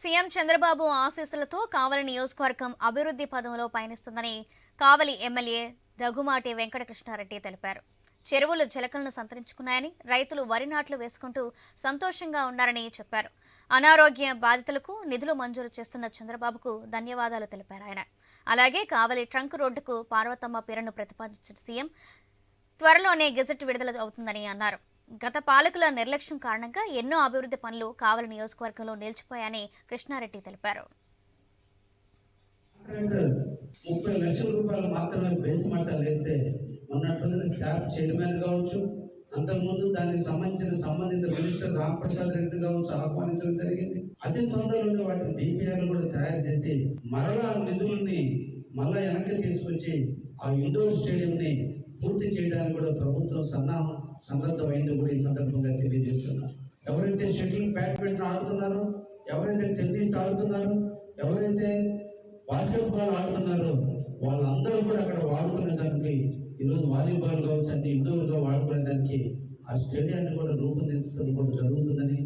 CM Chandrababu ఆశీస్సులతో కావలి నియోజకవర్గం అభివృద్ధి పదంలో పయనిస్తుందని కావలి ఎమ్మెల్యే దగ్గుమాటి వెంకటకృష్ణారెడ్డి తెలిపారు. చెరువులు జలకలను సంతరించుకున్నాయని రైతులు వరి నాట్లు వేసుకుంటూ సంతోషంగా ఉన్నారని చెప్పారు. అనారోగ్య బాధితులకు నిధులు మంజూరు చేస్తున్న చంద్రబాబుకు ధన్యవాదాలు తెలిపారు ఆయన. అలాగే కావలి ట్రంక్ రోడ్డుకు పార్వతమ్మ పేరును ప్రతిపాదించిన సీఎం త్వరలోనే గెజెట్ విడుదల అవుతుందని అన్నారు. గత పాలకుల నిర్లక్ష్యం కారణంగా ఎన్నో అభివృద్ధి పనులు కావల నియోజకవర్గంలో నిలిచిపోయాయని కృష్ణారెడ్డి తెలిపారు. ముప్పై లక్షల రూపాయలు మాత్రమే బేస్ మట్టాలు వేస్తే ఉన్నట్లుగా స్టాఫ్ చైర్మన్ కావచ్చు అంతకుముందు దానికి సంబంధించిన సంబంధిత మినిస్టర్ రాంప్రసాద్ రెడ్డి కావచ్చు ఆహ్వానించడం జరిగింది. అతి తొందరలోనే వాటిని డిపిఆర్ కూడా తయారు చేసి మరలా ఆ నిధుల్ని మళ్ళా వెనక్కి తీసుకొచ్చి ఆ ఇండోర్ స్టేడియంని పూర్తి చేయడానికి కూడా ప్రభుత్వం సన్నాహం సందర్భమైంది కూడా ఈ సందర్భంగా తెలియజేస్తున్నా. ఎవరైతే షటిల్ బ్యాడ్మింటన్ ఆడుతున్నారో ఎవరైతే టెన్నిస్ ఆడుతున్నారో ఎవరైతే బాస్కెట్బాల్ ఆడుతున్నారో వాళ్ళందరూ కూడా అక్కడ వాడుకునే దానికి ఈరోజు వాలీబాల్ కావచ్చు అంటే ఇండోర్గా వాడుకునే దానికి ఆ స్టేడియాన్ని కూడా రూపొందించడం కూడా జరుగుతుందని